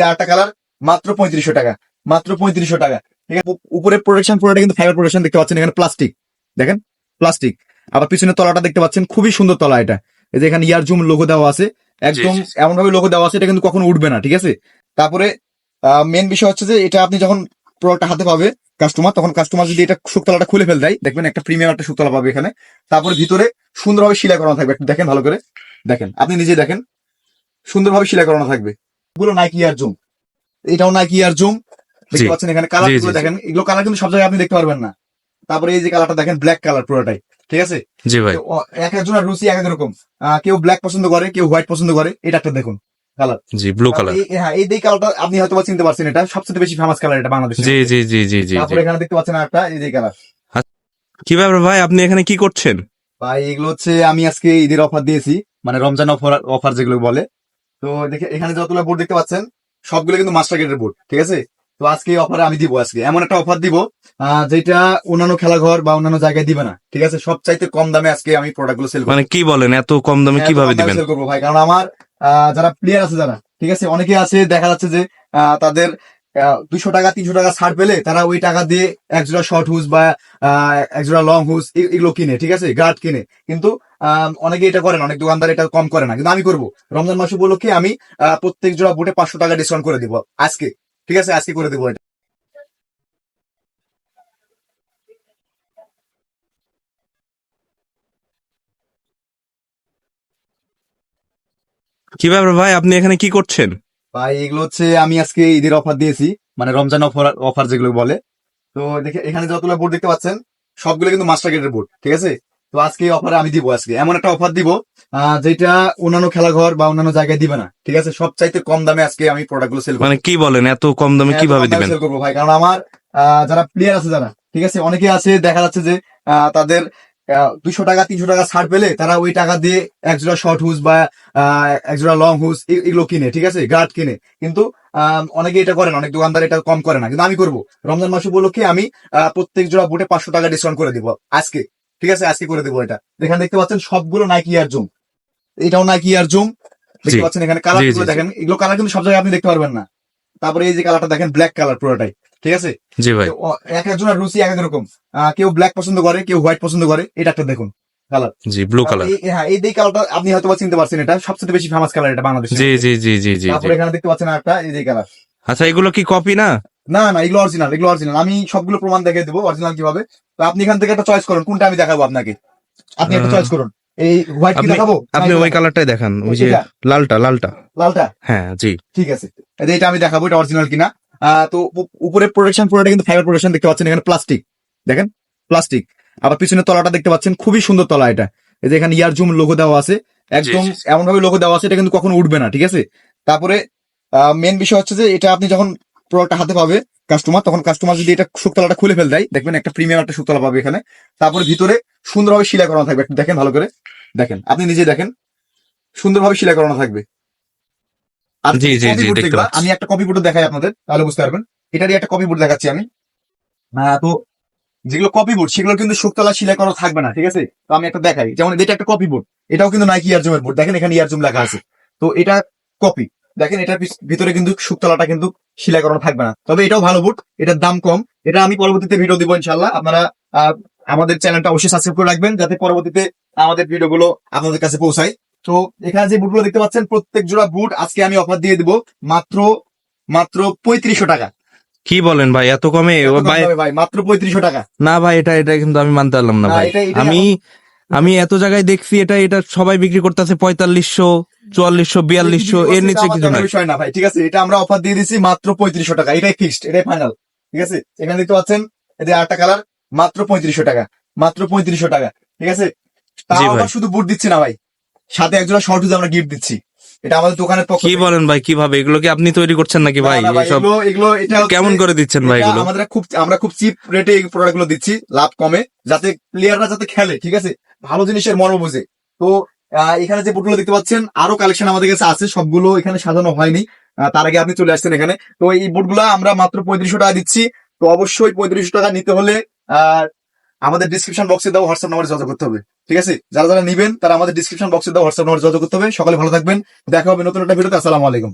আটটা কালার মাত্র পঁয়ত্রিশশো টাকা মাত্র পঁয়ত্রিশশো টাকা। ঠিক আছে? উপ- উপরে প্রোটেকশন পুরোটা কিন্তু ফাইবার প্রোডাকশন দেখতে পাচ্ছেন এখানে প্লাস্টিক দেখেন? প্লাস্টিক আবার পিছনের তলাটা দেখতে পাচ্ছেন খুবই সুন্দর তলা এটা। এই যে এখানে ইয়ার জুম লোগো দেওয়া আছে একদম এমন ভাবে লোগো দেওয়া আছে এটা কিন্তু কখনো উঠবে না ঠিক আছে? তারপরে মেন বিষয় হচ্ছে যে এটা আপনি যখন প্রোডাক্টটা হাতে পাবে কাস্টমার তখন কাস্টমার যদি এটা শুকতলাটা খুলে ফেল দেয় দেখবেন একটা প্রিমিয়াম একটা শুকতলা পাবে এখানে। তারপরে ভিতরে সুন্দরভাবে সিলাই করানো থাকবে একটু দেখেন ভালো করে। দেখেন আপনি নিজে দেখেন সুন্দরভাবে সিলাই করানো থাকবে। এগুলো নাইকি আর জুম এটাও নাইকি আর জুম দেখতে পাচ্ছেন এখানে কালারগুলো দেখেন। এগুলো কালার কিন্তু সব জায়গায় আপনি দেখতে পারবেন না। তারপরে এই যে কালারটা দেখেন ব্ল্যাক কালার পুরোটাই। ঠিক আছে? জি ভাই। এক একজনের রুচি এক এক রকম। কেউ ব্ল্যাক পছন্দ করে কেউ হোয়াইট পছন্দ করে। এটা একটা দেখুন কালার জি ব্লু কালার হ্যাঁ এই কালারটা আপনি হয়তো বা চিনতে পারছেন এটা। সবচেয়ে বেশি ফেমাস কালার এটা বাংলাদেশে। জি জি জি জি জি জি। তারপরে এখানে দেখতে পাচ্ছেন একটা এই যে কালার কি ব্যাপার ভাই আপনি এখানে কি করছেন? ভাই এগুলো হচ্ছে আমি আজকে ঈদের অফার দিয়েছি। মানে রমজান অফার অফার যেগুলো বলে। তো দেখে এখানে যতগুলো বোর্ড দেখতে পাচ্ছেন সবগুলো কিন্তু মাস্টার গেটের বোর্ড ঠিক আছে? তো আজকে অফারে আমি দিব আজকে। এমন একটা অফার দিব আহ, যেটা অন্যান্য খেলাঘর বা অন্যান্য জায়গায় দিবে না ঠিক আছে? সব চাইতে কম দামে আজকে আমি প্রোডাক্টগুলো সেল মানে কি বলেন এত কম দামে কীভাবে দিবেন? সেল করব ভাই কারণ আমার আহ, যারা প্লেয়ার আছে যারা ঠিক আছে? অনেকে আছে দেখা যাচ্ছে যে আহ, তাদের দুশো টাকা তিনশো টাকা ছাড় পেলে তারা ওই টাকা দিয়ে একজোড়া শর্ট হুজ বা আহ, একজোড়া লং হুজ এগুলো কিনে ঠিক আছে? গার্ড কিনে। কিন্তু অনেকে এটা করে না অনেক দোকানদার এটা কম করে না। কিন্তু আমি করব। রমজান মাস উপলক্ষে আমি প্রত্যেক জোড়া বুটে পাঁচশো টাকা ডিসকাউন্ট করে দিব। আজকে। ঠিক আছে? আজকে করে দেবো এটা। কি ব্যাপার ভাই? আপনি এখানে কি করছেন? ভাই এগুলো হচ্ছে আমি আজকে ঈদের অফার দিয়েছি। মানে রমজান অফার অফার যেগুলো বলে। তো দেখে এখানে যতগুলো বোর্ড দেখতে পাচ্ছেন সবগুলো কিন্তু মাস্টার গেটের বোর্ড ঠিক আছে? তো আজকে অফার আমি দিব আজকে। এমন একটা অফার দিব আহ, যেটা অন্যান্য খেলাঘর বা অন্যান্য জায়গায় দিবে না ঠিক আছে? সব চাইতে কম দামে আজকে আমি প্রোডাক্টগুলো সেল মানে কি বলেন এত কম দামে কীভাবে দিবেন? সেল করব ভাই কারণ আমার আহ, যারা প্লেয়ার আছে যারা ঠিক আছে? অনেকে আছে দেখা যাচ্ছে যে আহ, তাদের দুশো টাকা তিনশো টাকা ছাড় পেলে তারা ওই টাকা দিয়ে একজোড়া শর্ট হুজ বা একজোড়া লং হুজ এগুলো কিনে ঠিক আছে? গার্ড কিনে। কিন্তু আহ, অনেকে এটা করেন অনেক দোকানদার এটা কম করে না। কিন্তু আমি করব। রমজান মাস উপলক্ষে আমি আহ, প্রত্যেক জোড়া বুটে পাঁচশো টাকা ডিসকাউন্ট করে দিব। আজকে ঠিক আছে? আজকে করে দেবো এটা। এখানে দেখতে পাচ্ছেন সবগুলো নাইকি আর জুম এটাও নাইকি আর জুম। দেখতে পাচ্ছেন এখানে কালার। দেখেন। এগুলো কালার কিন্তু সব জায়গায় আপনি দেখতে পারবেন না। তারপরে এই যে কালারটা দেখেন ব্ল্যাক কালার পুরোটাই। ঠিক আছে? জি ভাই। এক একজনের রুচি এক এক রকম। কেউ ব্ল্যাক পছন্দ করে কেউ হোয়াইট পছন্দ করে এটা একটা দেখুন কালার জি ব্লু কালার হ্যাঁ এই এই কালারটা আপনি হয়তো চিনতে পারছেন এটা সবচেয়ে বেশি ফেমাস কালার এটা বাংলাদেশে। জি জি জি জি জি তারপরে এখানে দেখতে পাচ্ছেন একটা এই যে কালার আচ্ছা এগুলো কি কপি না? না না এগুলো অরিজিনাল এগুলো অরিজিনাল আমি সবগুলো প্রমাণ দেখে দেবো অরিজিনাল কীভাবে। তো আপনি এখান থেকে একটা চয়েস করুন কোনটা আমি দেখাবো আপনাকে। আপনি একটা চয়েস করুন। এই হোয়াইট কি দেখাবো? আপনি ওই কালারটাই দেখান ওই যে লালটা লালটা। লালটা? হ্যাঁ জি। ঠিক আছে। এটা আমি দেখাবো এটা অরিজিনাল কিনা। তো উপ- উপরে প্রোটেকশন পুরোটা কিন্তু ফাইবার প্রোটেকশন দেখতে পাচ্ছেন এখানে প্লাস্টিক দেখেন? প্লাস্টিক আবার পিছনের তলাটা দেখতে পাচ্ছেন খুবই সুন্দর তলা এটা। এই যে এখানে ইয়ার জুম লোগো দেওয়া আছে। একদম এমন ভাবে লোগো দেওয়া আছে এটা কিন্তু কখনো উঠবে না ঠিক আছে? তারপরে মেন বিষয় হচ্ছে যে এটা আপনি যখন প্রোডাক্টটা হাতে পাবে কাস্টমার তখন কাস্টমার যদি এটা শুকতলাটা খুলে ফেল দেয় দেখবেন একটা প্রিমিয়াম একটা শুকতলা পাবে এখানে। তারপরে ভিতরে সুন্দরভাবে সিলাই করানো থাকবে দেখেন ভালো করে। দেখেন আপনি নিজে দেখেন সুন্দরভাবে সিলাই করানো থাকবে। আর জি, জি, জি, দেখবা, আমি একটা কপি বোর্ড দেখাই আপনাদের তাহলে বুঝতে পারবেন। এটারই একটা কপি বোর্ড দেখাচ্ছি আমি। তো যেগুলো কপি বোর্ড সেগুলো কিন্তু শুকতলা সিলাই করা থাকবে না ঠিক আছে? তো আমি একটা দেখাই। যেমন এটা একটা কপি বোর্ড এটাও কিন্তু নাইকি ইয়ারজুমের বোর্ড দেখেন এখানে ইয়ারজুম লেখা আছে। তো এটা কপি দেখেন এটার ভিতরে কিন্তু শুকতলাটা কিন্তু সিলাই করানো থাকবে না। তবে এটাও ভালো বোর্ড এটার দাম কম। এটা আমি পরবর্তীতে ভিডিও দিব ইনশাল্লাহ আপনারা আমাদের চ্যানেলটা অবশ্যই সাবস্ক্রাইব করে রাখবেন যাতে পরবর্তীতে আমাদের ভিডিওগুলো আপনাদের কাছে পৌঁছায়। তো এখানে যে বুটগুলো দেখতে পাচ্ছেন প্রত্যেক জোড়া বুট আজকে আমি অফার দিয়ে দিব মাত্র মাত্র পঁয়ত্রিশশো টাকা। কি বলেন ভাই এত কমে? ভাই ভাই মাত্র পঁয়ত্রিশশো টাকা। না ভাই এটা এটা কিন্তু আমি মানতে পারলাম না না, ভাই আমি আমি এত জায়গায় দেখছি এটা এটা সবাই বিক্রি করতেছে পঁয়তাল্লিশশো চুয়াল্লিশশো বিয়াল্লিশশো এর নিচে কিছু নাই। বিষয় না ভাই ঠিক আছে? এটা আমরা অফার দিয়ে দিচ্ছি মাত্র পঁয়ত্রিশশো টাকা এটাই ফিক্সড এটাই ফাইনাল ঠিক আছে? এখানে দেখতে পাচ্ছেন এদের আটটা কালার মাত্র পঁয়ত্রিশশো টাকা মাত্র পঁয়ত্রিশশো টাকা ঠিক আছে? তাও আবার শুধু বুট দিচ্ছি না ভাই। সাথে একজোড়া শর্ট আমরা গিফট দিচ্ছি। এটা আমাদের দোকানের পক্ষ কি বলেন ভাই কীভাবে এগুলো কি আপনি তৈরি করছেন নাকি ভাই? এসব এগুলো এটা কেমন করে দিচ্ছেন ভাই এগুলো? আমাদের খুব আমরা খুব চিপ রেটে এই প্রোডাক্টগুলো দিচ্ছি লাভ কমে যাতে প্লেয়াররা যাতে খেলে ঠিক আছে? ভালো জিনিসের মর্ম বুঝে। তো আহ, এখানে যে বুটগুলো দেখতে পাচ্ছেন আরও কালেকশন আমাদের কাছে আছে সবগুলো এখানে সাজানো হয়নি। তার আগে আপনি চলে আসছেন এখানে। তো এই বুটগুলো আমরা মাত্র পঁয়ত্রিশশো টাকা দিচ্ছি। তো অবশ্যই পঁয়ত্রিশশো টাকা নিতে হলে আহ, আমাদের ডিসক্রিপশন বক্সে দাও হোয়াটসঅ্যাপ নাম্বার যোগাযোগ করতে হবে। ঠিক আছে? যারা যারা নিবেন, তারা আমাদের ডিসক্রিপশন বক্সে দাও হোয়াটসঅ্যাপ নাম্বারে যোগাযোগ করতে হবে। সকালে ভালো থাকবেন। দেখা হবে নতুন একটা ভিডিওতে। আসসালামু আলাইকুম।